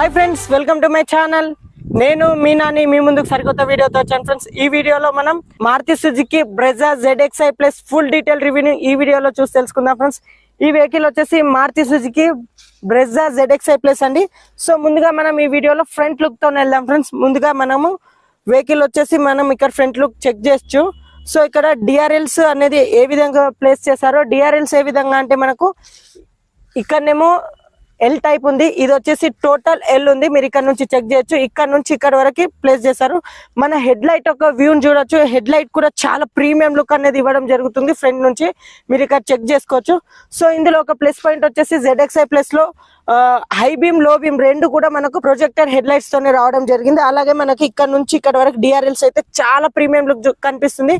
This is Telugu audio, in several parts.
Hi friends welcome to my channel నేను మీ నాని మీ ముందుకు సరికొత్త వీడియోతో వచ్చాను ఫ్రెండ్స్ ఈ వీడియోలో మనం Maruti Suzuki Brezza Z X I plus full detail రివ్యూని ఈ వీడియోలో చూసి తెలుసుకుందాం ఫ్రెండ్స్ ఈ వెహికల్ వచ్చేసి Maruti Suzuki Brezza Z X I plus అండి. సో ముందుగా మనం ఈ వీడియోలో ఫ్రంట్ లుక్తో వెళ్దాం ఫ్రెండ్స్ ముందుగా మనము వెహికల్ వచ్చేసి మనం ఇక్కడ ఫ్రంట్ లుక్ చెక్ చేయొచ్చు. సో ఇక్కడ డిఆర్ఎల్స్ అనేది ఏ విధంగా ప్లేస్ చేశారో డిఆర్ఎల్స్ ఏ విధంగా అంటే మనకు ఇక్కడనేమో ఎల్ టైప్ ఉంది. ఇది వచ్చేసి టోటల్ ఎల్ ఉంది. మీరు ఇక్కడ నుంచి చెక్ చేయొచ్చు. ఇక్కడ నుంచి ఇక్కడ వరకు ప్లేస్ చేశారు. మన హెడ్ లైట్ ఒక వ్యూని చూడొచ్చు. హెడ్ లైట్ కూడా చాలా ప్రీమియం లుక్ అనేది ఇవ్వడం జరుగుతుంది ఫ్రంట్ నుంచి. మీరు ఇక్కడ చెక్ చేసుకోవచ్చు. సో ఇందులో ఒక ప్లస్ పాయింట్ వచ్చేసి జెడ్ఎక్స్ఐ ప్లస్లో హై బీమ్లో బీమ్ రెండు కూడా మనకు ప్రొజెక్టర్ హెడ్ లైట్స్ తోనే రావడం జరిగింది. అలాగే మనకి ఇక్కడ నుంచి ఇక్కడ వరకు డిఆర్ఎల్స్ అయితే చాలా ప్రీమియం లుక్ కనిపిస్తుంది.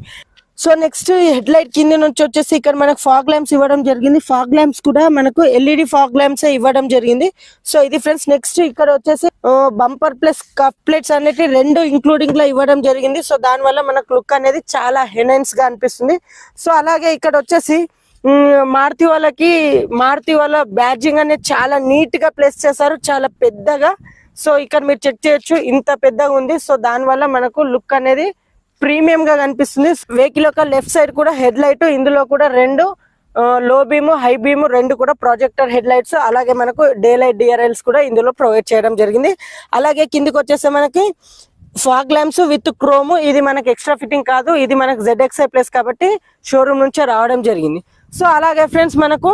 సో నెక్స్ట్ హెడ్ లైట్ కింద నుంచి వచ్చేసి ఇక్కడ మనకు ఫాగ్ ల్యాంప్స్ ఇవ్వడం జరిగింది. ఫాగ్ ల్యాంప్స్ కూడా మనకు ఎల్ఈడి ఫాగ్ ల్యాంప్స్ ఇవ్వడం జరిగింది. సో ఇది ఫ్రెండ్స్ నెక్స్ట్ ఇక్కడ వచ్చేసి బంపర్ ప్లస్ కప్ ప్లేట్స్ అనేవి రెండు ఇంక్లూడింగ్లో ఇవ్వడం జరిగింది. సో దాని వల్ల మనకు లుక్ అనేది చాలా హెనైన్స్గా అనిపిస్తుంది. సో అలాగే ఇక్కడ వచ్చేసి మారుతి వాళ్ళకి మారుతి వాళ్ళ బ్యాడ్జింగ్ అనేది చాలా నీట్గా ప్లేస్ చేశారు. చాలా పెద్దగా. సో ఇక్కడ మీరు చెక్ చేయొచ్చు. ఇంత పెద్దగా ఉంది. సో దాని వల్ల మనకు లుక్ అనేది ప్రీమియం గా కనిపిస్తుంది. వెహికల్ యొక్క లెఫ్ట్ సైడ్ కూడా హెడ్ లైట్ ఇందులో కూడా రెండు లో బీమ్ హై బీమ్ రెండు కూడా ప్రొజెక్టర్ హెడ్ లైట్స్ అలాగే మనకు డే లైట్ డిఆర్ఎల్స్ కూడా ఇందులో ప్రొవైడ్ చేయడం జరిగింది. అలాగే కిందికి వచ్చేస్తే మనకి ఫాగ్ ల్యాంప్స్ విత్ క్రోమ్ ఇది మనకి ఎక్స్ట్రా ఫిట్టింగ్ కాదు ఇది మనకు జెడ్ఎక్స్ఐ ప్లస్ కాబట్టి షోరూమ్ నుంచే రావడం జరిగింది. సో అలాగే ఫ్రెండ్స్ మనకు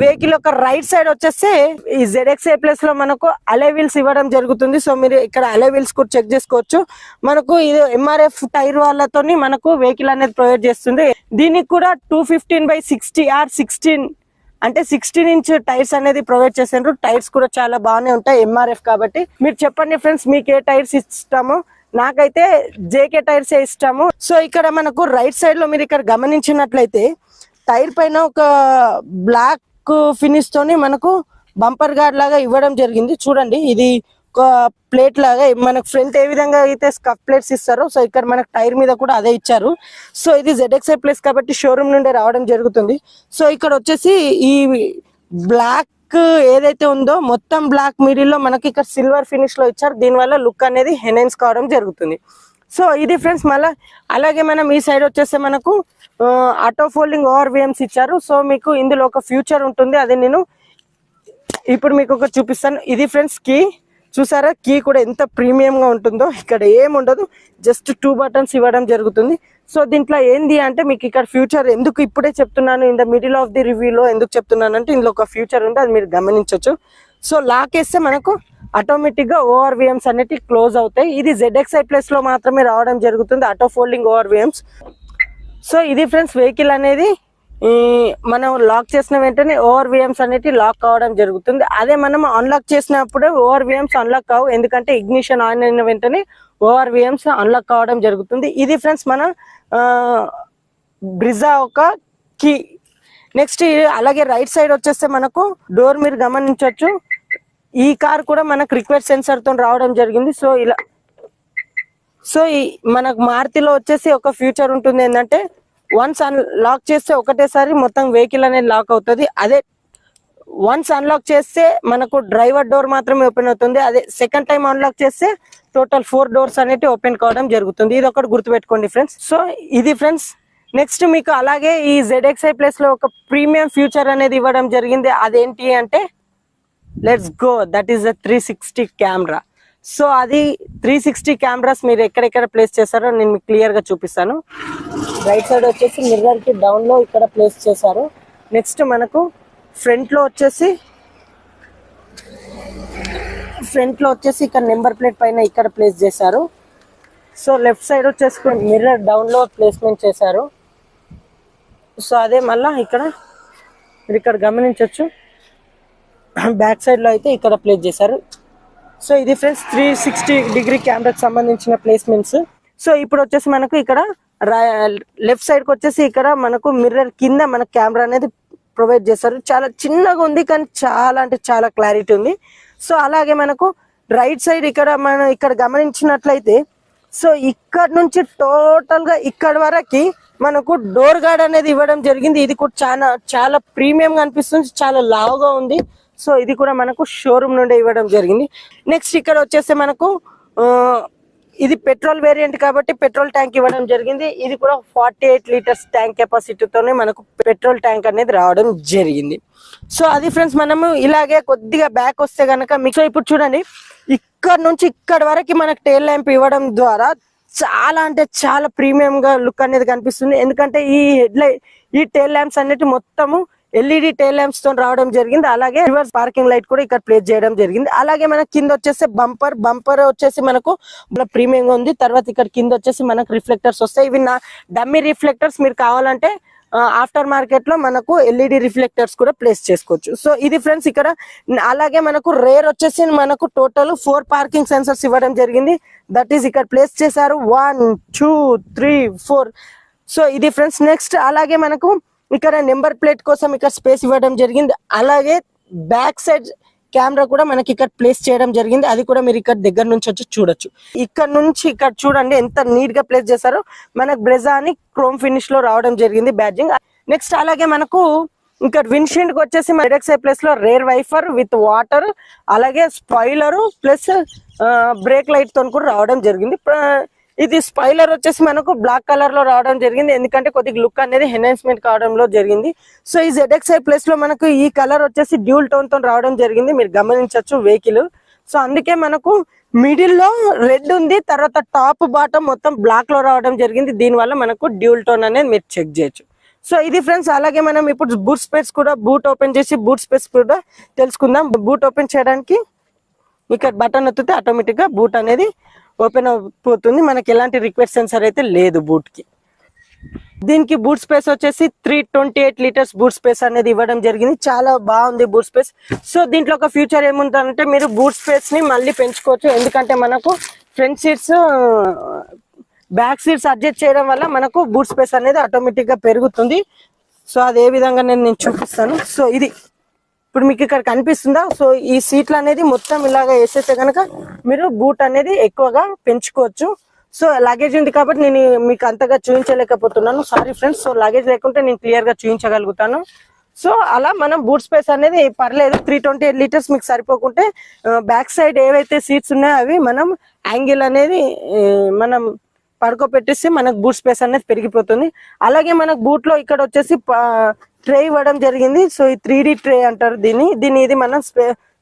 వెహికల్ యొక్క రైట్ సైడ్ వచ్చేస్తే ఈ జెడ్ఎక్స్ఐ ప్లస్లో మనకు అలే వీల్స్ ఇవ్వడం జరుగుతుంది. సో మీరు ఇక్కడ అలే వీల్స్ కూడా చెక్ చేసుకోవచ్చు. మనకు ఇది ఎంఆర్ఎఫ్ టైర్ వాళ్ళతోని మనకు వెహికల్ అనేది ప్రొవైడ్ చేస్తుంది. దీనికి కూడా two fifteen by sixty R sixteen అంటే సిక్స్టీన్ ఇంచ్ టైర్స్ అనేది ప్రొవైడ్ చేసారు టైర్స్ కూడా చాలా బాగానే ఉంటాయి ఎంఆర్ఎఫ్ కాబట్టి. మీరు చెప్పండి ఫ్రెండ్స్ మీకు ఏ టైర్స్ ఇస్తామో నాకైతే జేకే టైర్స్ ఇష్టము. సో ఇక్కడ మనకు రైట్ సైడ్లో మీరు ఇక్కడ గమనించినట్లయితే టైర్ పైన ఒక బ్లాక్ ఫినిష్ తోని మనకు బంపర్ గార్డ్ లాగా ఇవ్వడం జరిగింది. చూడండి ఇది ఒక ప్లేట్ లాగా మనకు ఫ్రంట్ ఏ విధంగా అయితే స్కఫ్ ప్లేట్స్ ఇస్తారో సో ఇక్కడ మనకు టైర్ మీద కూడా అదే ఇచ్చారు. సో ఇది జెడ్ఎక్స్ఐ ప్లేస్ కాబట్టి షోరూమ్ నుండి రావడం జరుగుతుంది. సో ఇక్కడ వచ్చేసి ఈ బ్లాక్ ఏదైతే ఉందో మొత్తం బ్లాక్ మిడిల్లో మనకి ఇక్కడ సిల్వర్ ఫినిష్లో ఇచ్చారు. దీనివల్ల లుక్ అనేది హెనెన్స్ కావడం జరుగుతుంది. సో ఇది ఫ్రెండ్స్ మళ్ళీ అలాగే మనం ఈ సైడ్ వచ్చేస్తే మనకు ఆటో ఫోల్డింగ్ ఓవర్ వేమ్స్ ఇచ్చారు. సో మీకు ఇందులో ఒక ఫ్యూచర్ ఉంటుంది. అది నేను ఇప్పుడు మీకు ఒక చూపిస్తాను. ఇది ఫ్రెండ్స్ కీ చూసారా? కీ కూడా ఎంత ప్రీమియంగా ఉంటుందో. ఇక్కడ ఏముండదు జస్ట్ టూ బటన్స్ ఇవ్వడం జరుగుతుంది. సో దీంట్లో ఏంది అంటే మీకు ఇక్కడ ఫ్యూచర్ ఎందుకు ఇప్పుడే చెప్తున్నాను. In the middle of the రివ్యూలో ఎందుకు చెప్తున్నాను అంటే ఇందులో ఒక ఫ్యూచర్ ఉంది. అది మీరు గమనించవచ్చు సో లాక్ వేస్తే మనకు ఆటోమేటిక్గా ఓఆర్ విఎమ్స్ అనేటివి క్లోజ్ అవుతాయి. ఇది జెడ్ఎక్స్ఐ ప్లస్లో మాత్రమే రావడం జరుగుతుంది auto folding ORVMs so ఇది ఫ్రెండ్స్ వెహికల్ అనేది ఈ, మనం లాక్ చేసిన వెంటనే ఓవర్ విఎమ్స్ అనేవి లాక్ కావడం జరుగుతుంది. అదే మనం అన్లాక్ చేసినప్పుడు ఓవర్ విఎమ్స్ అన్లాక్ కావు. ఎందుకంటే ఇగ్నిషన్ ఆన్ అయిన వెంటనే ఓవర్ విఎమ్స్ అన్లాక్ కావడం జరుగుతుంది. ఇది ఫ్రెండ్స్ మన బ్రిజా ఒక కీ నెక్స్ట్ అలాగే రైట్ సైడ్ వచ్చేస్తే మనకు డోర్ మీరు గమనించవచ్చు. ఈ కార్ కూడా మనకు రిక్వెస్ట్ సెన్సర్తో రావడం జరిగింది. సో ఇలా సో ఈ మనకు మారుతిలో వచ్చేసి ఒక ఫ్యూచర్ ఉంటుంది ఏంటంటే వన్స్ అన్ లాక్ చేస్తే ఒకటేసారి మొత్తం వెహికల్ అనేది లాక్ అవుతుంది. అదే వన్స్ అన్లాక్ చేస్తే మనకు డ్రైవర్ డోర్ మాత్రమే ఓపెన్ అవుతుంది. అదే సెకండ్ టైం అన్లాక్ చేస్తే టోటల్ ఫోర్ డోర్స్ అనేవి ఓపెన్ కావడం జరుగుతుంది. ఇది ఒకటి గుర్తుపెట్టుకోండి ఫ్రెండ్స్ సో ఇది ఫ్రెండ్స్ నెక్స్ట్ మీకు అలాగే ఈ జెడ్ఎక్స్ఐ ప్లస్లో ఒక ప్రీమియం ఫ్యూచర్ అనేది ఇవ్వడం జరిగింది. అదేంటి అంటే let's go that is the three sixty camera so అది త్రీ సిక్స్టీ కెమెరాస్ మీరు ఎక్కడెక్కడ ప్లేస్ చేశారో నేను మీకు క్లియర్గా చూపిస్తాను. రైట్ సైడ్ వచ్చేసి మిర్రర్కి ఇక్కడ ప్లేస్ చేశారు. నెక్స్ట్ మనకు ఫ్రంట్లో వచ్చేసి ఫ్రంట్లో వచ్చేసి ఇక్కడ నెంబర్ ప్లేట్ పైన ఇక్కడ ప్లేస్ చేశారు. సో లెఫ్ట్ సైడ్ వచ్చేసి మిర్రర్ డౌన్లో ప్లేస్మెంట్ చేశారు. సో అదే మళ్ళీ ఇక్కడ మీరు ఇక్కడ గమనించవచ్చు బ్యాక్ సైడ్లో అయితే ఇక్కడ ప్లేస్ చేశారు. సో ఇది ఫ్రెండ్స్ త్రీ సిక్స్టీ డిగ్రీ కెమెరాకి సంబంధించిన ప్లేస్మెంట్స్. సో ఇప్పుడు వచ్చేసి మనకు ఇక్కడ లెఫ్ట్ సైడ్కి వచ్చేసి ఇక్కడ మనకు మిర్రర్ కింద మనకు కెమెరా అనేది ప్రొవైడ్ చేస్తారు చాలా చిన్నగా ఉంది కానీ చాలా అంటే చాలా క్లారిటీ ఉంది. సో అలాగే మనకు రైట్ సైడ్ ఇక్కడ మనం ఇక్కడ గమనించినట్లయితే సో ఇక్కడ నుంచి టోటల్గా ఇక్కడ వరకు మనకు డోర్ గార్డ్ అనేది ఇవ్వడం జరిగింది. ఇది కూడా చాలా చాలా ప్రీమియంగా అనిపిస్తుంది. చాలా లావుగా ఉంది. సో ఇది కూడా మనకు షోరూమ్ నుండి ఇవ్వడం జరిగింది. నెక్స్ట్ ఇక్కడ వచ్చేసి మనకు ఆ, ఇది పెట్రోల్ వేరియంట్ కాబట్టి పెట్రోల్ ట్యాంక్ ఇవ్వడం జరిగింది. ఇది కూడా ఫార్టీ ఎయిట్ లీటర్స్ ట్యాంక్ కెపాసిటీతోనే మనకు పెట్రోల్ ట్యాంక్ అనేది రావడం జరిగింది. సో అది ఫ్రెండ్స్ మనము ఇలాగే కొద్దిగా బ్యాక్ వస్తే కనుక మీకు ఇప్పుడు చూడండి ఇక్కడ నుంచి ఇక్కడ వరకు మనకు టెయిల్ ల్యాంప్ ఇవ్వడం ద్వారా చాలా అంటే చాలా ప్రీమియం గా లుక్ అనేది కనిపిస్తుంది. ఎందుకంటే ఈ హెడ్ లైట్ ఈ టెయిల్ ల్యాంప్స్ అనేటి మొత్తము ఎల్ఈడి టైల్ ల్యాంప్స్తో రావడం జరిగింది. అలాగే రివర్స్ పార్కింగ్ లైట్ కూడా ఇక్కడ ప్లేస్ చేయడం జరిగింది. అలాగే మనకి కింద వచ్చేసి బంపర్ బంపర్ వచ్చేసి మనకు ప్రీమియం ఉంది. తర్వాత ఇక్కడ కింద వచ్చేసి మనకు రిఫ్లెక్టర్స్ వస్తాయి. ఇవి నా డమ్మీ రిఫ్లెక్టర్స్ మీరు కావాలంటే ఆఫ్టర్ మార్కెట్లో మనకు ఎల్ఈడి రిఫ్లెక్టర్స్ కూడా ప్లేస్ చేసుకోవచ్చు. సో ఇది ఫ్రెండ్స్ ఇక్కడ అలాగే మనకు రేర్ వచ్చేసి మనకు టోటల్ ఫోర్ పార్కింగ్ సెన్సర్స్ ఇవ్వడం జరిగింది. దట్ ఈస్ ఇక్కడ ప్లేస్ చేశారు. One two three four. So ఇది ఫ్రెండ్స్ నెక్స్ట్. అలాగే మనకు ఇక్కడ నెంబర్ ప్లేట్ కోసం ఇక్కడ స్పేస్ ఇవ్వడం జరిగింది. అలాగే బ్యాక్ సైడ్ కెమెరా కూడా మనకి ఇక్కడ ప్లేస్ చేయడం జరిగింది. అది కూడా మీరు ఇక్కడ దగ్గర నుంచి వచ్చి చూడొచ్చు. ఇక్కడ నుంచి ఇక్కడ చూడండి ఎంత నీట్గా ప్లేస్ చేశారో. మనకు బ్రెజా అని క్రోమ్ ఫినిష్లో రావడం జరిగింది బ్యాడ్జింగ్ నెక్స్ట్ అలాగే మనకు ఇంకా విన్షీల్డ్కి వచ్చేసి ఎడెక్సై ప్లేస్లో రేర్ వైఫర్ విత్ వాటర్ అలాగే స్పాయిలరు ప్లస్ బ్రేక్ లైట్తో కూడా రావడం జరిగింది. ఇది స్పైలర్ వచ్చేసి మనకు బ్లాక్ కలర్లో రావడం జరిగింది. ఎందుకంటే కొద్దిగా లుక్ అనేది ఎన్హాన్స్మెంట్ కావడంలో జరిగింది. సో ఈ జెడ్ఎక్స్ఐ ప్లేస్లో మనకు ఈ కలర్ వచ్చేసి డ్యూల్ టోన్తో రావడం జరిగింది. మీరు గమనించవచ్చు వెహికల్. సో అందుకే మనకు మిడిల్లో రెడ్ ఉంది. తర్వాత టాప్ బాటమ్ మొత్తం బ్లాక్లో రావడం జరిగింది. దీని వల్ల మనకు డ్యూల్ టోన్ అనేది మీరు చెక్ చేయొచ్చు. సో ఇది ఫ్రెండ్స్ అలాగే మనం ఇప్పుడు బూట్ స్పేస్ కూడా బూట్ ఓపెన్ చేసి బూట్ స్పేస్ కూడా తెలుసుకుందాం. బూట్ ఓపెన్ చేయడానికి ఇక్కడ బటన్ ఒత్తితే ఆటోమేటిక్గా బూట్ అనేది ఓపెన్ అయిపోతుంది. మనకి ఎలాంటి రిక్వెస్ట్ సెన్సర్ అయితే లేదు బూట్కి. దీనికి బూట్ స్పేస్ వచ్చేసి three twenty eight litres boot space అనేది ఇవ్వడం జరిగింది. చాలా బాగుంది బూట్ స్పేస్ సో దీంట్లో ఒక ఫ్యూచర్ ఏముందంటే మీరు బూట్ స్పేస్ని మళ్ళీ పెంచుకోవచ్చు. ఎందుకంటే మనకు front seats back seats adjust చేయడం వల్ల మనకు బూట్ స్పేస్ అనేది ఆటోమేటిక్గా పెరుగుతుంది. సో అది ఏ విధంగా నేను నేను చూపిస్తాను. సో ఇది ఇప్పుడు మీకు ఇక్కడ కనిపిస్తుందా? సో ఈ సీట్లు అనేది మొత్తం ఇలాగ వేసేస్తే కనుక మీరు బూట్ అనేది ఎక్కువగా పెంచుకోవచ్చు. సో లగేజ్ ఉంది కాబట్టి నేను మీకు అంతగా చూపించలేకపోతున్నాను. సారీ ఫ్రెండ్స్ సో లగేజ్ లేకుంటే నేను క్లియర్గా చూపించగలుగుతాను. సో అలా మనం బూట్ స్పేస్ అనేది పర్లేదు. త్రీ ట్వంటీ ఎయిట్ లీటర్స్ మీకు సరిపోకుంటే బ్యాక్ సైడ్ ఏవైతే సీట్స్ ఉన్నాయో అవి మనం యాంగిల్ అనేది మనం పడుకోబెట్టేసి మనకు బూట్ స్పేస్ అనేది పెరిగిపోతుంది. అలాగే మనకు బూట్లో ఇక్కడ వచ్చేసి ట్రే ఇవ్వడం జరిగింది. సో ఈ త్రీ ట్రే అంటారు దీన్ని. దీన్ని ఇది మనం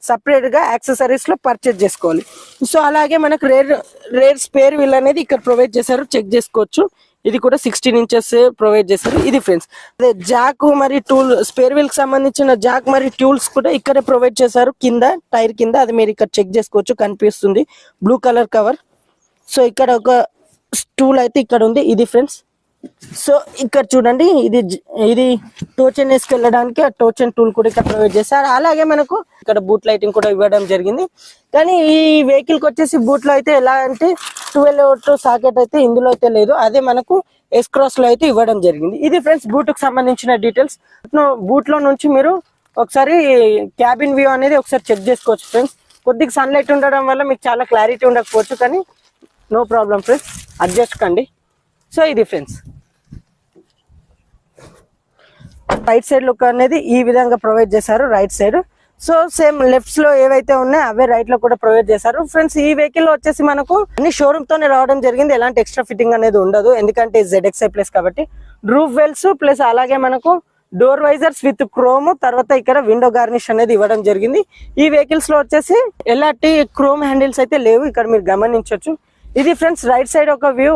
సపరేట్గా యాక్సెసరీస్లో పర్చేజ్ చేసుకోవాలి. సో అలాగే మనకు రేర్ రేర్ స్పేర్ వీల్ అనేది ఇక్కడ ప్రొవైడ్ చేశారు. చెక్ చేసుకోవచ్చు. ఇది కూడా సిక్స్టీన్ ఇంచెస్ ప్రొవైడ్ చేశారు. ఇది ఫ్రెండ్స్. అదే జాక్ మరి టూల్ స్పేర్ వీల్కి సంబంధించిన జాక్ మరి టూల్స్ కూడా ఇక్కడే ప్రొవైడ్ చేశారు. కింద టైర్ కింద. అది మీరు ఇక్కడ చెక్ చేసుకోవచ్చు. కనిపిస్తుంది. Blue colour cover. సో ఇక్కడ ఒక స్టూల్ అయితే ఇక్కడ ఉంది. ఇది ఫ్రెండ్స్. సో ఇక్కడ చూడండి ఇది ఇది టోచెన్ వేసుకెళ్ళడానికి ఆ టోచెన్ టూల్ కూడా ఇక్కడ ప్రొవైడ్ చేశారు. అలాగే మనకు ఇక్కడ బూట్ లైటింగ్ కూడా ఇవ్వడం జరిగింది. కానీ ఈ వెహికల్కి వచ్చేసి బూట్లో అయితే ఎలా అంటే ట్వెల్వ్ సాకెట్ అయితే ఇందులో అయితే లేదు. అదే మనకు ఎస్ అయితే ఇవ్వడం జరిగింది. ఇది ఫ్రెండ్స్ బూట్కి సంబంధించిన డీటెయిల్స్ బూట్లో నుంచి మీరు ఒకసారి క్యాబిన్ వ్యూ అనేది ఒకసారి చెక్ చేసుకోవచ్చు ఫ్రెండ్స్ కొద్దిగా సన్లైట్ ఉండడం వల్ల మీకు చాలా క్లారిటీ ఉండకపోవచ్చు కానీ నో ప్రాబ్లం ఫ్రెండ్స్ అడ్జస్ట్ కండి. సో ఇది ఫ్రెండ్స్ రైట్ సైడ్ లుక్ అనేది ఈ విధంగా ప్రొవైడ్ చేశారు రైట్ సైడ్ సో సేమ్ లెఫ్ట్స్లో ఏవైతే ఉన్నాయో అవే రైట్లో కూడా ప్రొవైడ్ చేశారు. ఫ్రెండ్స్ ఈ వెహికల్ వచ్చేసి మనకు అన్ని షోరూమ్ తోనే రావడం జరిగింది. ఎలాంటి ఎక్స్ట్రా ఫిట్టింగ్ అనేది ఉండదు. ఎందుకంటే జెడ్ఎక్స్ఐ ప్లేస్ కాబట్టి. రూఫ్ వెల్స్ ప్లస్ అలాగే మనకు డోర్ వైజర్స్ విత్ క్రోమ్ తర్వాత ఇక్కడ విండో గార్నిష్ అనేది ఇవ్వడం జరిగింది. ఈ వెహికల్స్లో వచ్చేసి ఎలాంటి క్రోమ్ హ్యాండిల్స్ అయితే లేవు. ఇక్కడ మీరు గమనించవచ్చు ఇది ఫ్రెండ్స్ రైట్ సైడ్ ఒక వ్యూ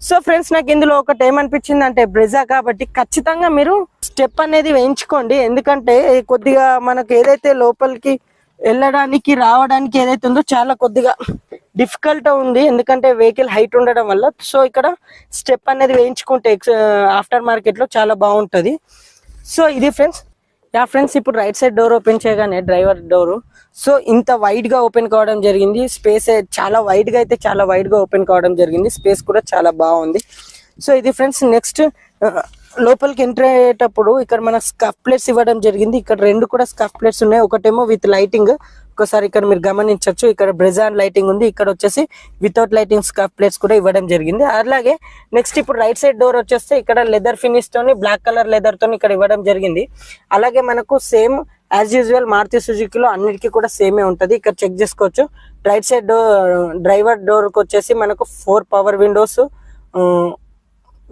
సో ఫ్రెండ్స్ నాకు ఇందులో ఒకటి ఏమనిపించింది అంటే బ్రెజా కాబట్టి ఖచ్చితంగా మీరు స్టెప్ అనేది వేయించుకోండి. ఎందుకంటే కొద్దిగా మనకు ఏదైతే లోపలికి వెళ్ళడానికి రావడానికి ఏదైతే ఉందో చాలా కొద్దిగా డిఫికల్ట్ ఉంది. ఎందుకంటే వెహికల్ హైట్ ఉండడం వల్ల. సో ఇక్కడ స్టెప్ అనేది వేయించుకుంటే ఆఫ్టర్ మార్కెట్లో చాలా బాగుంటుంది. సో ఇది ఫ్రెండ్స్ యా ఫ్రెండ్స్ ఇప్పుడు రైట్ సైడ్ డోర్ ఓపెన్ చేయగానే డ్రైవర్ డోర్ సో ఇంత వైడ్గా ఓపెన్ కావడం జరిగింది. స్పేస్ చాలా వైడ్గా అయితే చాలా వైడ్గా ఓపెన్ కావడం జరిగింది. స్పేస్ కూడా చాలా బాగుంది. సో ఇది ఫ్రెండ్స్ నెక్స్ట్ లోపలికి ఎంటర్ అయ్యేటప్పుడు ఇక్కడ మన స్కఫ్ ప్లేట్స్ ఇవ్వడం జరిగింది. ఇక్కడ రెండు కూడా స్కఫ్ ప్లేట్స్ ఉన్నాయి. ఒకటేమో విత్ లైటింగ్ ఒక్కసారి ఇక్కడ మీరు గమనించవచ్చు ఇక్కడ బ్రెజాన్ లైటింగ్ ఉంది. ఇక్కడ వచ్చేసి వితౌట్ లైటింగ్ స్కాఫ్ ప్లేట్స్ కూడా ఇవ్వడం జరిగింది. అలాగే నెక్స్ట్ ఇప్పుడు రైట్ సైడ్ డోర్ వచ్చేస్తే ఇక్కడ లెదర్ ఫినిష్ తోని బ్లాక్ కలర్ లెదర్ తోని ఇక్కడ ఇవ్వడం జరిగింది. అలాగే మనకు సేమ్ యాజ్ యూజువల్ మారుతి సుజుకిలో అన్నిటికీ కూడా సేమే ఉంటుంది. ఇక్కడ చెక్ చేసుకోవచ్చు. రైట్ సైడ్ డోర్ డ్రైవర్ డోర్కి వచ్చేసి మనకు ఫోర్ పవర్ విండోస్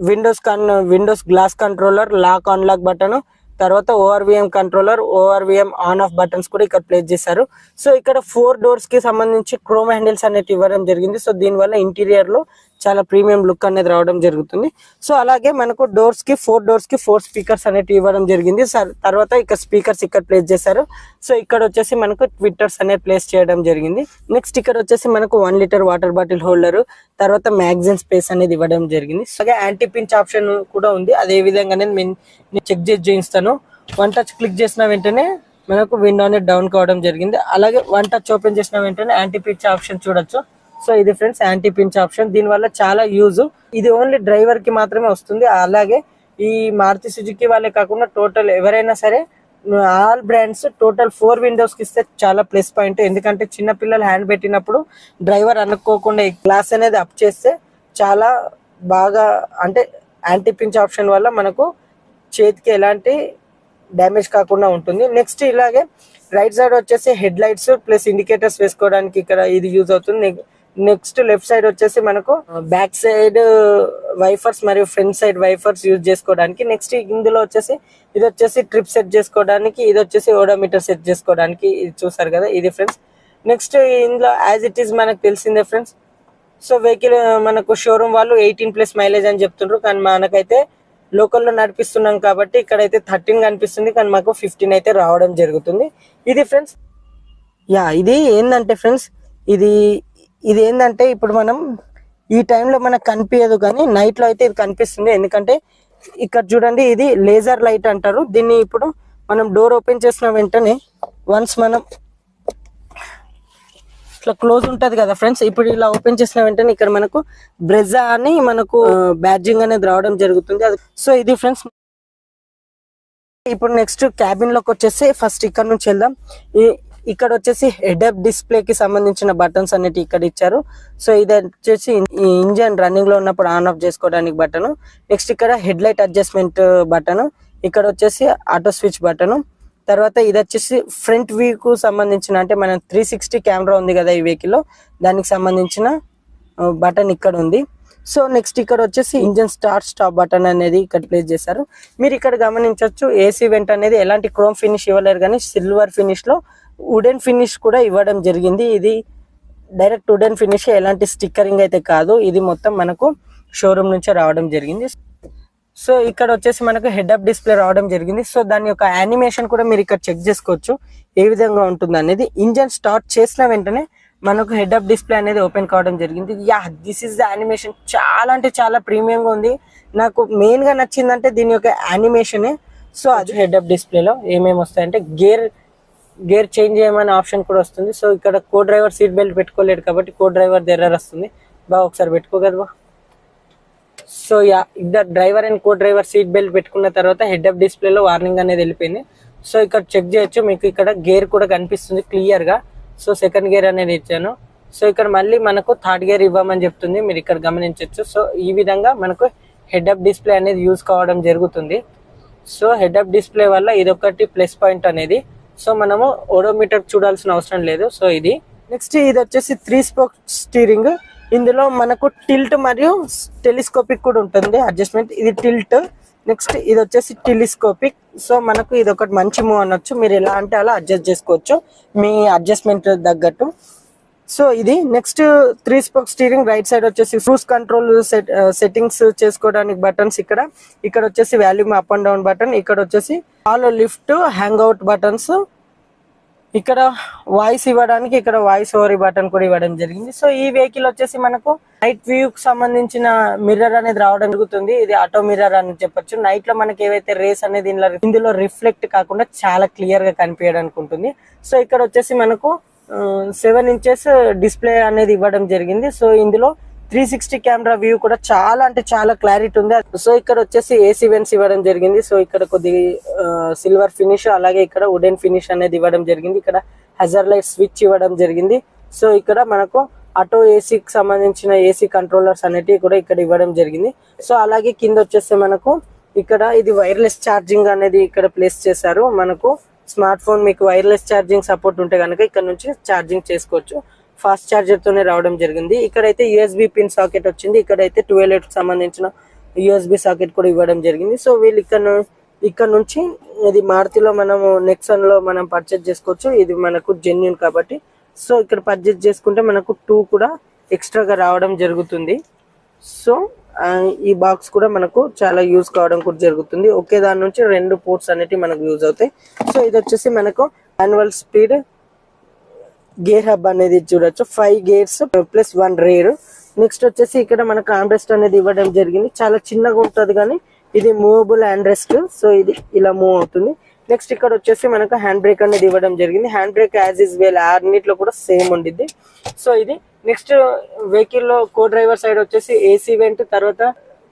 విండోస్ కన్ windows glass controller lock unlock button తర్వాత ORVM controller ORVM on off buttons కూడా ఇక్కడ ప్లేస్ చేశారు. సో ఇక్కడ ఫోర్ డోర్స్కి సంబంధించి క్రోమ్ హ్యాండిల్స్ అనేవి ఇవ్వడం జరిగింది. సో దీనివల్ల ఇంటీరియర్లో చాలా ప్రీమియం లుక్ అనేది రావడం జరుగుతుంది. సో అలాగే మనకు డోర్స్కి ఫోర్ డోర్స్కి ఫోర్ స్పీకర్స్ అనేవి ఇవ్వడం జరిగింది. తర్వాత ఇక్కడ స్పీకర్స్ ఇక్కడ ప్లేస్ చేశారు. సో ఇక్కడ వచ్చేసి మనకు ట్విట్టర్స్ అనేది ప్లేస్ చేయడం జరిగింది. నెక్స్ట్ ఇక్కడ వచ్చేసి మనకు one litre water bottle holder తర్వాత మ్యాగజైన్ స్పేస్ అనేది ఇవ్వడం జరిగింది. సో యాంటీ పించ్ ఆప్షన్ కూడా ఉంది. అదే విధంగా నేను నేను చెక్ చేసి చూపిస్తాను. వన్ టచ్ క్లిక్ చేసిన వెంటనే మనకు విండో అనేది డౌన్ కావడం జరిగింది. అలాగే వన్ టచ్ ఓపెన్ చేసిన వెంటనే యాంటీ పిచ్ ఆప్షన్ చూడొచ్చు. సో ఇది ఫ్రెండ్స్ యాంటీ పించ్ ఆప్షన్. దీని వల్ల చాలా యూజ్. ఇది ఓన్లీ డ్రైవర్కి మాత్రమే వస్తుంది. అలాగే ఈ మారుతి సుజుకి వాళ్ళే కాకుండా టోటల్ ఎవరైనా సరే ఆల్ బ్రాండ్స్ టోటల్ ఫోర్ విండోస్కి ఇస్తే చాలా ప్లస్ పాయింట్. ఎందుకంటే చిన్న పిల్లలు హ్యాండ్ పెట్టినప్పుడు డ్రైవర్ అనుకోకుండా ఈ గ్లాస్ అనేది అప్ చేస్తే చాలా బాగా అంటే యాంటీ పించ్ ఆప్షన్ వల్ల మనకు చేతికి ఎలాంటి డ్యామేజ్ కాకుండా ఉంటుంది. నెక్స్ట్ ఇలాగే రైట్ సైడ్ వచ్చేసి హెడ్ లైట్స్ ప్లస్ ఇండికేటర్స్ వేసుకోవడానికి ఇక్కడ ఇది యూజ్ అవుతుంది. నెక్స్ట్ లెఫ్ట్ సైడ్ వచ్చేసి మనకు బ్యాక్ సైడ్ వైఫర్స్ మరియు ఫ్రంట్ సైడ్ వైఫర్స్ యూజ్ చేసుకోవడానికి నెక్స్ట్ ఇందులో వచ్చేసి ఇది వచ్చేసి ట్రిప్ సెట్ చేసుకోవడానికి ఇది వచ్చేసి ఓడోమీటర్ సెట్ చేసుకోవడానికి ఇది చూసారు కదా ఇది ఫ్రెండ్స్. నెక్స్ట్ ఇందులో యాజ్ ఇట్ ఈస్ మనకు తెలిసిందే ఫ్రెండ్స్. సో వెహికల్ మనకు షోరూమ్ వాళ్ళు ఎయిటీన్ ప్లస్ మైలేజ్ అని చెప్తుండ్రు కానీ మనకైతే లోకల్లో నడిపిస్తున్నాం కాబట్టి ఇక్కడైతే థర్టీన్ కనిపిస్తుంది కానీ మాకు ఫిఫ్టీన్ అయితే రావడం జరుగుతుంది. ఇది ఫ్రెండ్స్ యా ఇది ఏంటంటే ఫ్రెండ్స్ ఇది ఇది ఏంటంటే ఇప్పుడు మనం ఈ టైంలో మనకు కనిపించదు కానీ నైట్లో లో అయితే ఇది కనిపిస్తుంది. ఎందుకంటే ఇక్కడ చూడండి ఇది లేజర్ లైట్ అంటారు. దీన్ని ఇప్పుడు మనం డోర్ ఓపెన్ చేసిన వెంటనే వన్స్ మనం ఇట్లా క్లోజ్ ఉంటుంది కదా ఫ్రెండ్స్ ఇప్పుడు ఇలా ఓపెన్ చేసిన వెంటనే ఇక్కడ మనకు బ్రెజా అని మనకు బ్యాడ్జింగ్ అనేది రావడం జరుగుతుంది. అది సో ఇది ఫ్రెండ్స్ ఇప్పుడు నెక్స్ట్ క్యాబిన్లోకి వచ్చేసి ఫస్ట్ ఇక్కడ నుంచి వెళ్దాం. ఈ- ఇక్కడ వచ్చేసి హెడప్ డిస్ప్లేకి సంబంధించిన బటన్స్ అనేవి ఇక్కడ ఇచ్చారు. సో ఇది వచ్చేసి ఇంజన్ రన్నింగ్లో ఉన్నప్పుడు ఆన్ ఆఫ్ చేసుకోవడానికి బటన్. నెక్స్ట్ ఇక్కడ హెడ్ లైట్ అడ్జస్ట్మెంట్ బటను. ఇక్కడ వచ్చేసి ఆటో స్విచ్ బటన్. తర్వాత ఇది వచ్చేసి ఫ్రంట్ వ్యూకు సంబంధించిన అంటే మనం త్రీ సిక్స్టీ కెమెరా ఉంది కదా ఈ వెహికల్ దానికి సంబంధించిన బటన్ ఇక్కడ ఉంది. సో నెక్స్ట్ ఇక్కడ వచ్చేసి ఇంజన్ స్టార్ట్ స్టాప్ బటన్ అనేది ఇక్కడ ప్లేస్ చేశారు. మీరు ఇక్కడ గమనించవచ్చు ఏసీ వెంట్ అనేది ఎలాంటి క్రోమ్ ఫినిష్ ఇవ్వలేరు కానీ సిల్వర్ ఫినిష్లో వుడెన్ ఫినిష్ కూడా ఇవ్వడం జరిగింది. ఇది డైరెక్ట్ వుడెన్ ఫినిష్ ఎలాంటి స్టిక్కరింగ్ అయితే కాదు. ఇది మొత్తం మనకు షోరూమ్ నుంచే రావడం జరిగింది. సో ఇక్కడ వచ్చేసి మనకు హెడ్ అప్ డిస్ప్లే రావడం జరిగింది. సో దాని యొక్క యానిమేషన్ కూడా మీరు ఇక్కడ చెక్ చేసుకోవచ్చు. ఏ విధంగా ఉంటుంది అనేది. ఇంజన్ స్టార్ట్ చేసిన వెంటనే మనకు హెడ్ అప్ డిస్ప్లే అనేది ఓపెన్ కావడం జరిగింది. Yeah this is the animation చాలా అంటే చాలా ప్రీమియంగా ఉంది. నాకు మెయిన్గా నచ్చిందంటే దీని యొక్క యానిమేషనే సో అది హెడ్ అప్ డిస్ప్లేలో ఏమేమి వస్తాయంటే గేర్ గేర్ చేంజ్ చేయమనే ఆప్షన్ కూడా వస్తుంది. సో ఇక్కడ కో డ్రైవర్ సీట్ బెల్ట్ పెట్టుకోలేడు కాబట్టి కో డ్రైవర్ ఎర్రర్ వస్తుంది. బాగా ఒకసారి పెట్టుకోగలరు బా. సో యా ఇద్దరు driver and co driver seat belt పెట్టుకున్న తర్వాత హెడ్ అప్ డిస్ప్లేలో వార్నింగ్ అనేది వెళ్ళిపోయింది. సో ఇక్కడ చెక్ చేయొచ్చు. మీకు ఇక్కడ గేర్ కూడా కనిపిస్తుంది క్లియర్గా సో సెకండ్ గేర్ అనేది ఇచ్చాను. సో ఇక్కడ మళ్ళీ మనకు థర్డ్ గేర్ ఇవ్వమని చెప్తుంది. మీరు ఇక్కడ గమనించవచ్చు సో ఈ విధంగా మనకు హెడ్ అప్ డిస్ప్లే అనేది యూజ్ కావడం జరుగుతుంది. సో హెడ్ అప్ డిస్ప్లే వల్ల ఇదొకటి ప్లస్ పాయింట్ అనేది సో మనము ఓడోమీటర్ చూడాల్సిన అవసరం లేదు. సో ఇది. నెక్స్ట్ ఇది వచ్చేసి త్రీ స్పోక్ స్టీరింగ్. ఇందులో మనకు టిల్ట్ మరియు టెలిస్కోపిక్ కూడా ఉంటుంది. అడ్జస్ట్మెంట్. ఇది టిల్ట్. నెక్స్ట్ ఇది వచ్చేసి టెలిస్కోపిక్. సో మనకు ఇది ఒకటి మంచి మూవ్ అనొచ్చు. మీరు ఎలా అంటే అలా అడ్జస్ట్ చేసుకోవచ్చు. మీ అడ్జస్ట్మెంట్ తగ్గట్టు. సో ఇది. Next three spoke steering. Right side వచ్చేసి క్రూస్ కంట్రోల్ సెట్ సెట్టింగ్స్ చేసుకోవడానికి బటన్స్ ఇక్కడ. ఇక్కడ వచ్చేసి volume up and down button. ఇక్కడ వచ్చేసి all lift hang out buttons. ఇక్కడ వాయిస్ ఇవ్వడానికి ఇక్కడ వాయిస్ ఓవర్ బటన్ కూడా ఇవ్వడం జరిగింది. సో ఈ వెహికల్ వచ్చేసి మనకు నైట్ వ్యూ కి సంబంధించిన మిర్రర్ అనేది రావడం జరుగుతుంది. ఇది ఆటో మిర్రర్ అని చెప్పొచ్చు. నైట్లో మనకి ఏవైతే రేస్ అనేది ఇందులో ఇందులో రిఫ్లెక్ట్ కాకుండా చాలా క్లియర్గా కనిపించడానికి ఉంటుంది. సో ఇక్కడ వచ్చేసి మనకు సెవెన్ ఇంచెస్ డిస్ప్లే అనేది ఇవ్వడం జరిగింది. సో ఇందులో త్రీ సిక్స్టీ కెమెరా వ్యూ కూడా చాలా అంటే చాలా క్లారిటీ ఉంది. సో ఇక్కడ వచ్చేసి ఏసీ వెన్స్ ఇవ్వడం జరిగింది. సో ఇక్కడ కొద్ది సిల్వర్ ఫినిష్ అలాగే ఇక్కడ వుడెన్ ఫినిష్ అనేది ఇవ్వడం జరిగింది. ఇక్కడ హజర్ లైట్ స్విచ్ ఇవ్వడం జరిగింది. సో ఇక్కడ మనకు ఆటో ఏసీకి సంబంధించిన ఏసీ కంట్రోలర్స్ అనేటివి కూడా ఇక్కడ ఇవ్వడం జరిగింది. సో అలాగే కింద వచ్చేస్తే మనకు ఇక్కడ ఇది వైర్లెస్ ఛార్జింగ్ అనేది ఇక్కడ ప్లేస్ చేశారు. మనకు స్మార్ట్ ఫోన్ మీకు వైర్లెస్ ఛార్జింగ్ సపోర్ట్ ఉంటే కనుక ఇక్కడ నుంచి ఛార్జింగ్ చేసుకోవచ్చు. ఫాస్ట్ ఛార్జర్తోనే రావడం జరిగింది. ఇక్కడైతే యూఎస్బి పిన్ సాకెట్ వచ్చింది. ఇక్కడైతే ట్వెల్వ్కి సంబంధించిన యూఎస్బి సాకెట్ కూడా ఇవ్వడం జరిగింది. సో వీళ్ళు ఇక్కడ ఇక్కడ నుంచి ఇది మారుతిలో మనము నెక్సన్లో మనం పర్చేజ్ చేసుకోవచ్చు. ఇది మనకు జెన్యున్ కాబట్టి. సో ఇక్కడ పర్చేజ్ చేసుకుంటే మనకు టూ కూడా ఎక్స్ట్రాగా రావడం జరుగుతుంది. సో ఈ బాక్స్ కూడా మనకు చాలా యూజ్ కావడం కూడా జరుగుతుంది. ఒకే దాని నుంచి రెండు పోర్ట్స్ అనేటివి మనకు యూజ్ అవుతాయి. సో ఇది వచ్చేసి మనకు యాన్యువల్ స్పీడ్ గేర్ హబ్ అనేది చూడొచ్చు. Five gears plus one rear next వచ్చేసి ఇక్కడ మనకు ఆండ్రెస్ట్ అనేది ఇవ్వడం జరిగింది. చాలా చిన్నగా ఉంటుంది కానీ ఇది మూవబుల్ ఆండ్రెస్ట్ సో ఇది ఇలా మూవ్ అవుతుంది. నెక్స్ట్ ఇక్కడ వచ్చేసి మనకు హ్యాండ్ బ్రేక్ అనేది ఇవ్వడం జరిగింది. Hand brake as is well అన్నిట్లో కూడా సేమ్ ఉండిద్ది. సో ఇది నెక్స్ట్ వెహికల్లో కో డ్రైవర్ సైడ్ వచ్చేసి ఏసీ వెంట్ తర్వాత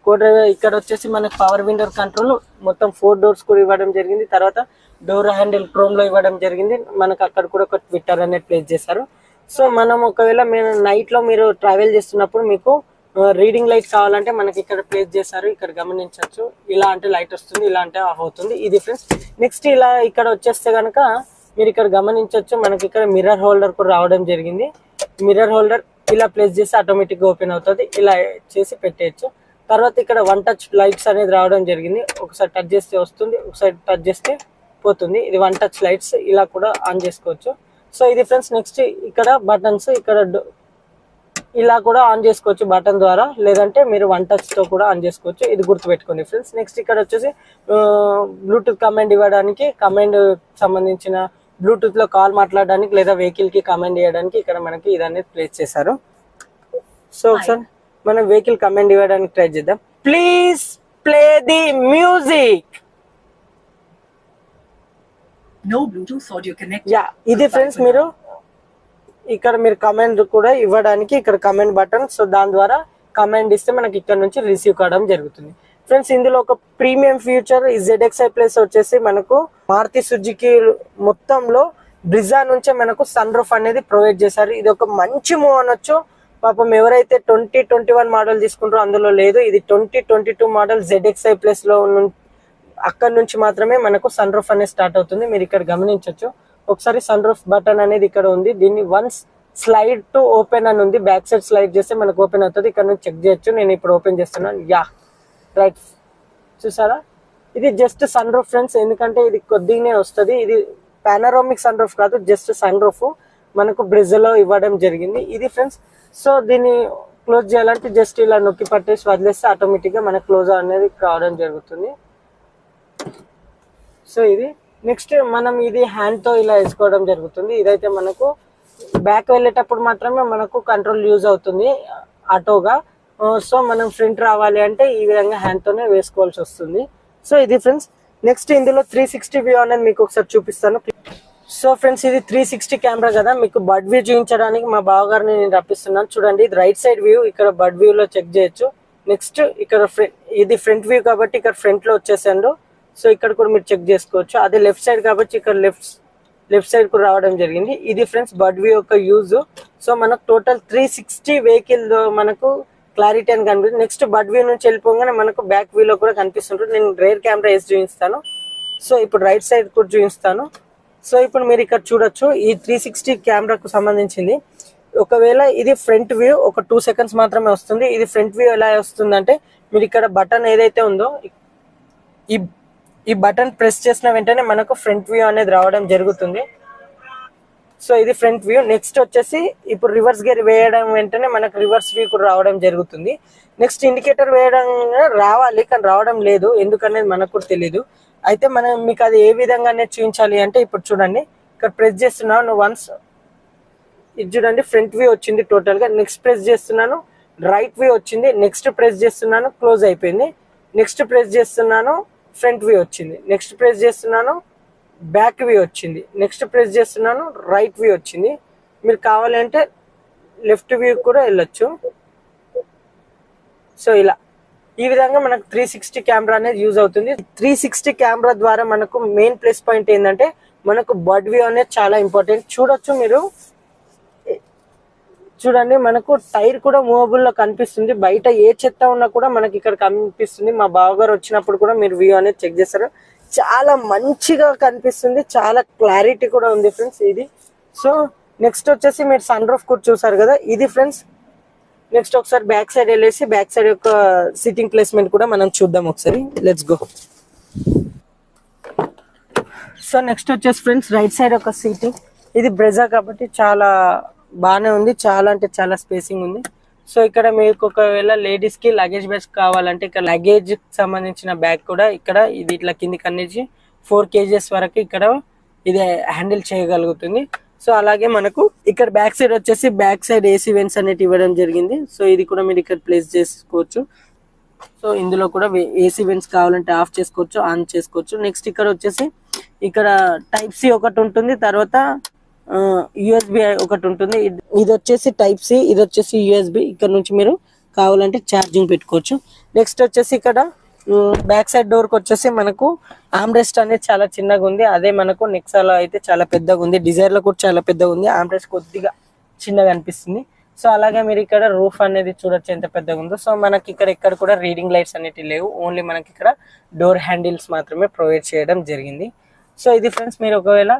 కో డ్రైవర్ ఇక్కడ వచ్చేసి మనకి పవర్ విండోర్ కంట్రోల్ మొత్తం ఫోర్ డోర్స్ కూడా ఇవ్వడం జరిగింది. తర్వాత డోర్ హ్యాండిల్ క్రోమ్లో ఇవ్వడం జరిగింది. మనకు అక్కడ కూడా ఒక ట్విట్టర్ అనేది ప్లేస్ చేశారు. సో మనం ఒకవేళ మీరు నైట్లో మీరు ట్రావెల్ చేస్తున్నప్పుడు మీకు రీడింగ్ లైట్ కావాలంటే మనకి ఇక్కడ ప్లేస్ చేశారు. ఇక్కడ గమనించవచ్చు. ఇలా అంటే లైట్ వస్తుంది ఇలా అంటే ఆఫ్ అవుతుంది. ఇది ఫ్రెండ్స్ నెక్స్ట్ ఇలా ఇక్కడ వచ్చేస్తే కనుక మీరు ఇక్కడ గమనించవచ్చు. మనకి ఇక్కడ మిర్రర్ హోల్డర్ కూడా రావడం జరిగింది. మిర్రర్ హోల్డర్ ఇలా ప్లేస్ చేసి ఆటోమేటిక్గా ఓపెన్ అవుతుంది. ఇలా చేసి పెట్టేయచ్చు. తర్వాత ఇక్కడ వన్ టచ్ లైట్స్ అనేది రావడం జరిగింది. ఒకసారి టచ్ చేస్తే వస్తుంది. ఒకసారి టచ్ చేస్తే పోతుంది. ఇది వన్ టచ్ లైట్స్ ఇలా కూడా ఆన్ చేసుకోవచ్చు. సో ఇది ఫ్రెండ్స్ నెక్స్ట్ ఇక్కడ బటన్స్ ఇక్కడ ఇలా కూడా ఆన్ చేసుకోవచ్చు బటన్ ద్వారా. లేదంటే మీరు వన్ టచ్తో కూడా ఆన్ చేసుకోవచ్చు. ఇది గుర్తుపెట్టుకోండి ఫ్రెండ్స్ నెక్స్ట్ ఇక్కడ వచ్చేసి బ్లూటూత్ కమాండ్ ఇవ్వడానికి కమాండ్ సంబంధించిన బ్లూటూత్లో కాల్ మాట్లాడడానికి లేదా వెహికల్కి కమాండ్ ఇవ్వడానికి ఇక్కడ మనకి ఇది అనేది ప్లేస్ చేశారు సో ఒకసారి మనం వెహికల్ కమాండ్ ఇవ్వడానికి ట్రై చేద్దాం. Please play the music No Bluetooth audio connected. Yeah ఇది ఫ్రెండ్స్ మీరు ఇక్కడ మీరు కమెంట్ కూడా ఇవ్వడానికి ఇక్కడ కమెంట్ బటన్ సో దాని ద్వారా కమెంట్ ఇస్తే మనకి ఇక్కడ నుంచి రిసీవ్ కావడం జరుగుతుంది. ఫ్రెండ్స్ ఇందులో ఒక ప్రీమియం ఫ్యూచర్ ఈ ZXi ప్లేస్ వచ్చేసి మనకు మారుతి సుజుకి మొత్తంలో బ్రిజా నుంచే మనకు సన్ రూఫ్ అనేది ప్రొవైడ్ చేశారు. ఇది ఒక మంచి మూవ్ అనొచ్చు. పాపం ఎవరైతే ట్వంటీ ట్వంటీ వన్ మోడల్ తీసుకుంటారో అందులో లేదు. ఇది twenty twenty two model ZXi ప్లస్లో ఉన్న- అక్కడ నుంచి మాత్రమే మనకు సన్ రూఫ్ అనేది స్టార్ట్ అవుతుంది. మీరు ఇక్కడ గమనించవచ్చు ఒకసారి సన్ రూఫ్ బటన్ అనేది ఇక్కడ ఉంది. దీన్ని వన్స్ స్లైడ్ టు ఓపెన్ అని ఉంది. బ్యాక్ సైడ్ స్లైడ్ చేస్తే మనకు ఓపెన్ అవుతుంది. ఇక్కడ నుంచి చెక్ చేయొచ్చు. నేను ఇప్పుడు ఓపెన్ చేస్తున్నాను. యా. రైట్ చూసారా? ఇది జస్ట్ సన్ రూఫ్ ఫ్రెండ్స్ ఎందుకంటే ఇది కొద్దిగానే వస్తుంది. ఇది పానరోమిక్ సన్ రూఫ్ కాదు జస్ట్ సన్ రూఫ్ మనకు బ్రిజిల్లో ఇవ్వడం జరిగింది. ఇది ఫ్రెండ్స్ సో దీన్ని క్లోజ్ చేయాలంటే జస్ట్ ఇలా నొక్కి పట్టేసి వదిలేస్తే ఆటోమేటిక్గా మనకు క్లోజ్ అనేది కావడం జరుగుతుంది. సో ఇది నెక్స్ట్ మనం ఇది హ్యాండ్తో ఇలా వేసుకోవడం జరుగుతుంది. ఇదైతే మనకు బ్యాక్ వెళ్ళేటప్పుడు మాత్రమే మనకు కంట్రోల్ యూజ్ అవుతుంది ఆటోగా. సో మనం ఫ్రంట్ రావాలి అంటే ఈ విధంగా హ్యాండ్ తోనే వేసుకోవాల్సి వస్తుంది. సో ఇది ఫ్రెండ్స్ నెక్స్ట్ ఇందులో త్రీ సిక్స్టీ వ్యూ అనేది మీకు ఒకసారి చూపిస్తాను. సో ఫ్రెండ్స్ ఇది త్రీ సిక్స్టీ కెమెరా కదా. మీకు బడ్ వ్యూ చూపించడానికి మా బావగారిని నేను రప్పిస్తున్నాను. చూడండి ఇది రైట్ సైడ్ వ్యూ ఇక్కడ బడ్ వ్యూ లో చెక్ చేయొచ్చు. నెక్స్ట్ ఇక్కడ ఇది ఫ్రంట్ వ్యూ కాబట్టి ఇక్కడ ఫ్రంట్లో వచ్చేసాడు సో ఇక్కడ కూడా మీరు చెక్ చేసుకోవచ్చు. అదే లెఫ్ట్ సైడ్ కాబట్టి ఇక్కడ లెఫ్ట్ లెఫ్ట్ సైడ్ కూడా రావడం జరిగింది. ఇది ఫ్రెండ్స్ బర్డ్ వ్యూ యొక్క యూజ్. సో మనకు టోటల్ త్రీ సిక్స్టీ వెహికల్ మనకు క్లారిటీ అని కనిపిస్తుంది. నెక్స్ట్ బర్డ్ వ్యూ నుంచి వెళ్ళిపోగానే మనకు బ్యాక్ వ్యూ లో కూడా కనిపిస్తుంటుంది. నేను రేర్ కెమెరా వేసి చూపిస్తాను. సో ఇప్పుడు రైట్ సైడ్ కూడా చూపిస్తాను. సో ఇప్పుడు మీరు ఇక్కడ చూడొచ్చు ఈ త్రీ సిక్స్టీ కెమెరాకు సంబంధించింది. ఒకవేళ ఇది ఫ్రంట్ వ్యూ ఒక టూ సెకండ్స్ మాత్రమే వస్తుంది. ఇది ఫ్రంట్ వ్యూ ఎలా వస్తుందంటే మీరు ఇక్కడ బటన్ ఏదైతే ఉందో ఈ ఈ బటన్ ప్రెస్ చేసిన వెంటనే మనకు ఫ్రంట్ వ్యూ అనేది రావడం జరుగుతుంది. సో ఇది ఫ్రంట్ వ్యూ నెక్స్ట్ వచ్చేసి ఇప్పుడు రివర్స్ గేర్ వేయడం వెంటనే మనకు రివర్స్ వ్యూ కూడా రావడం జరుగుతుంది. నెక్స్ట్ ఇండికేటర్ వేయడం రావాలి కానీ రావడం లేదు. ఎందుకనేది మనకు కూడా తెలియదు అయితే మనం మీకు అది ఏ విధంగా చూపించాలి అంటే ఇప్పుడు చూడండి. ఇక్కడ ప్రెస్ చేస్తున్నాను నువ్వు వన్స్ ఇది చూడండి ఫ్రంట్ వ్యూ వచ్చింది టోటల్గా నెక్స్ట్ ప్రెస్ చేస్తున్నాను రైట్ వ్యూ వచ్చింది. నెక్స్ట్ ప్రెస్ చేస్తున్నాను క్లోజ్ అయిపోయింది. నెక్స్ట్ ప్రెస్ చేస్తున్నాను ఫ్రంట్ వ్యూ వచ్చింది. నెక్స్ట్ ప్రెస్ చేస్తున్నాను బ్యాక్ వ్యూ వచ్చింది. నెక్స్ట్ ప్రెస్ చేస్తున్నాను రైట్ వ్యూ వచ్చింది. మీరు కావాలంటే లెఫ్ట్ వ్యూ కూడా వెళ్ళొచ్చు. సో ఇలా. ఈ విధంగా మనకు త్రీ సిక్స్టీ కెమెరా అనేది యూజ్ అవుతుంది. త్రీ సిక్స్టీ కెమెరా ద్వారా మనకు మెయిన్ ప్లస్ పాయింట్ ఏంటంటే మనకు బర్డ్ వ్యూ అనేది చాలా ఇంపార్టెంట్ చూడొచ్చు మీరు. చూడండి మనకు టైర్ కూడా మూవబుల్లో కనిపిస్తుంది. బయట ఏ చెత్త ఉన్నా కూడా మనకి ఇక్కడ కనిపిస్తుంది. మా బావగారు వచ్చినప్పుడు కూడా మీరు వ్యూ అనేది చెక్ చేస్తారు చాలా మంచిగా కనిపిస్తుంది. చాలా క్లారిటీ కూడా ఉంది ఫ్రెండ్స్ ఇది. సో నెక్స్ట్ వచ్చేసి మీరు సన్ రూఫ్ కూడా చూసారు కదా? ఇది ఫ్రెండ్స్ నెక్స్ట్ ఒకసారి బ్యాక్ సైడ్ వెళ్ళేసి బ్యాక్ సైడ్ యొక్క సిట్టింగ్ ప్లేస్మెంట్ కూడా మనం చూద్దాం ఒకసారి. లెట్స్ గో సో నెక్స్ట్ వచ్చేసి ఫ్రెండ్స్ రైట్ సైడ్ ఒక సీటింగ్ ఇది బ్రెజా కాబట్టి చాలా బాగానే ఉంది. చాలా అంటే చాలా స్పేసింగ్ ఉంది. సో ఇక్కడ మీకు ఒకవేళ లేడీస్కి లగేజ్ బ్యాగ్ కావాలంటే ఇక్కడ లగేజ్ సంబంధించిన బ్యాగ్ కూడా ఇక్కడ ఇది ఇట్లా కిందికి అనేది ఫోర్ కేజెస్ వరకు ఇక్కడ ఇది హ్యాండిల్ చేయగలుగుతుంది. సో అలాగే మనకు ఇక్కడ బ్యాక్ సైడ్ వచ్చేసి బ్యాక్ సైడ్ ఏసీ వెన్స్ అనేవి ఇవ్వడం జరిగింది. సో ఇది కూడా మీరు ఇక్కడ ప్లేస్ చేసుకోవచ్చు. సో ఇందులో కూడా ఏసీ వెన్స్ కావాలంటే ఆఫ్ చేసుకోవచ్చు ఆన్ చేసుకోవచ్చు. నెక్స్ట్ ఇక్కడ వచ్చేసి ఇక్కడ టైప్ సి ఒకటి ఉంటుంది. తర్వాత యుఎస్బి ఒకటి ఉంటుంది. ఇది- ఇది వచ్చేసి టైప్ సి ఇది వచ్చేసి యుఎస్బి ఇక్కడ నుంచి మీరు కావాలంటే ఛార్జింగ్ పెట్టుకోవచ్చు. నెక్స్ట్ వచ్చేసి ఇక్కడ బ్యాక్ సైడ్ డోర్కి వచ్చేసి మనకు ఆమ్రెస్ట్ అనేది చాలా చిన్నగా ఉంది. అదే మనకు నెక్సాలో అయితే చాలా పెద్దగా ఉంది. డిజైర్లో కూడా చాలా పెద్దగా ఉంది. ఆమ్రెస్ట్ కొద్దిగా చిన్నగా అనిపిస్తుంది. సో అలాగే మీరు ఇక్కడ రూఫ్ అనేది చూడొచ్చు ఎంత పెద్దగా ఉందో. సో మనకి ఇక్కడ ఎక్కడ కూడా రీడింగ్ లైట్స్ అనేవి లేవు. ఓన్లీ మనకి ఇక్కడ డోర్ హ్యాండిల్స్ మాత్రమే ప్రొవైడ్ చేయడం జరిగింది. సో ఇది ఫ్రెండ్స్ మీరు ఒకవేళ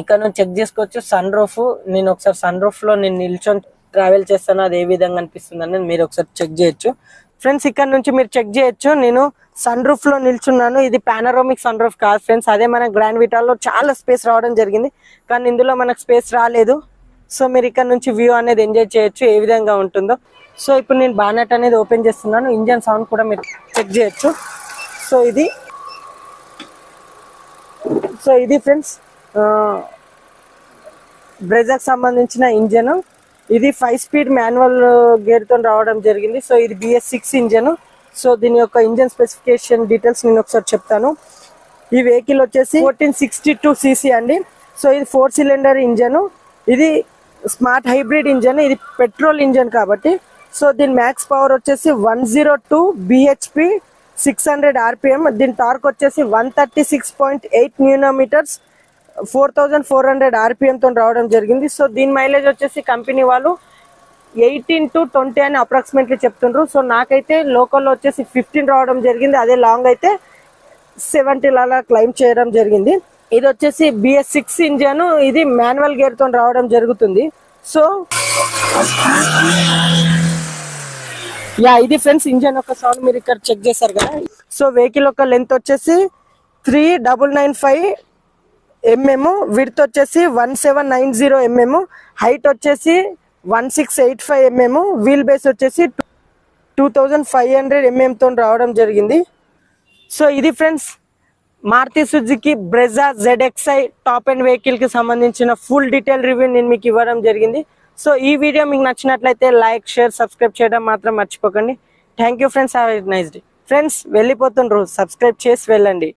ఇక్కడ నుంచి చెక్ చేసుకోవచ్చు. సన్ రూఫ్ నేను ఒకసారి సన్ రూఫ్లో నేను నిల్చొని ట్రావెల్ చేస్తాను. అది ఏ విధంగా అనిపిస్తుంది అనేది మీరు ఒకసారి చెక్ చేయొచ్చు. ఫ్రెండ్స్ ఇక్కడ నుంచి మీరు చెక్ చేయొచ్చు. నేను సన్ రూఫ్లో నిల్చున్నాను. ఇది పానరోమిక్ సన్ రూఫ్ కాదు ఫ్రెండ్స్ అదే మన గ్రాండ్ విటాల్లో చాలా స్పేస్ రావడం జరిగింది. కానీ ఇందులో మనకు స్పేస్ రాలేదు. సో మీరు ఇక్కడ నుంచి వ్యూ అనేది ఎంజాయ్ చేయొచ్చు. ఏ విధంగా ఉంటుందో. సో ఇప్పుడు నేను బానెట్ అనేది ఓపెన్ చేస్తున్నాను. ఇంజన్ సౌండ్ కూడా మీరు చెక్ చేయొచ్చు. సో ఇది. సో ఇది ఫ్రెండ్స్ బ్రెజాక్ సంబంధించిన ఇంజన్. ఇది ఫైవ్ స్పీడ్ మాన్యువల్ గేర్తో రావడం జరిగింది. సో ఇది బిఎస్ సిక్స్ ఇంజన్. సో దీని యొక్క ఇంజన్ స్పెసిఫికేషన్ డీటెయిల్స్ నేను ఒకసారి చెప్తాను. ఈ వెహికల్ వచ్చేసి ఫోర్టీన్ సిక్స్టీ టూ సీసీ అండి. సో ఇది ఫోర్ సిలిండర్ ఇంజన్. ఇది స్మార్ట్ హైబ్రిడ్ ఇంజన్. ఇది పెట్రోల్ ఇంజన్ కాబట్టి. సో దీని మ్యాక్స్ పవర్ వచ్చేసి one zero two BHP six hundred RPM దీని టార్క్ వచ్చేసి one thirty six point eight newton metres four thousand four hundred ఆర్పిఎంతో రావడం జరిగింది. సో దీని మైలేజ్ వచ్చేసి కంపెనీ వాళ్ళు ఎయిటీన్ టు ట్వంటీ అని అప్రాక్సిమేట్లీ చెప్తుండ్రు. సో నాకైతే లోకల్లో వచ్చేసి ఫిఫ్టీన్ రావడం జరిగింది. అదే లాంగ్ అయితే సెవెంటీ అలా క్లైమ్ చేయడం జరిగింది. ఇది వచ్చేసి బిఎస్ సిక్స్ ఇంజన్ ఇది మాన్యువల్ గేర్తో రావడం జరుగుతుంది. సో యా ఇది ఫ్రెండ్స్ ఇంజన్ ఒక సౌండ్ మీరు ఇక్కడ చెక్ చేశారు కదా? సో వెహికల్ యొక్క లెంత్ వచ్చేసి three double nine five mm width వచ్చేసి one seven nine zero mm height వచ్చేసి one six eight five mm wheel base వచ్చేసి టూ థౌజండ్ ఫైవ్ హండ్రెడ్ ఎంఎంతో రావడం జరిగింది. సో ఇది friends Maruti Suzuki Brezza ZXi top and వెహికల్కి సంబంధించిన ఫుల్ డీటెయిల్ రివ్యూ నేను మీకు ఇవ్వడం జరిగింది. సో ఈ వీడియో మీకు నచ్చినట్లయితే లైక్ షేర్ సబ్స్క్రైబ్ చేయడం మాత్రం మర్చిపోకండి. Thank you friends have nice day friends వెళ్ళిపోతుండ్రు subscribe చేసి వెళ్ళండి.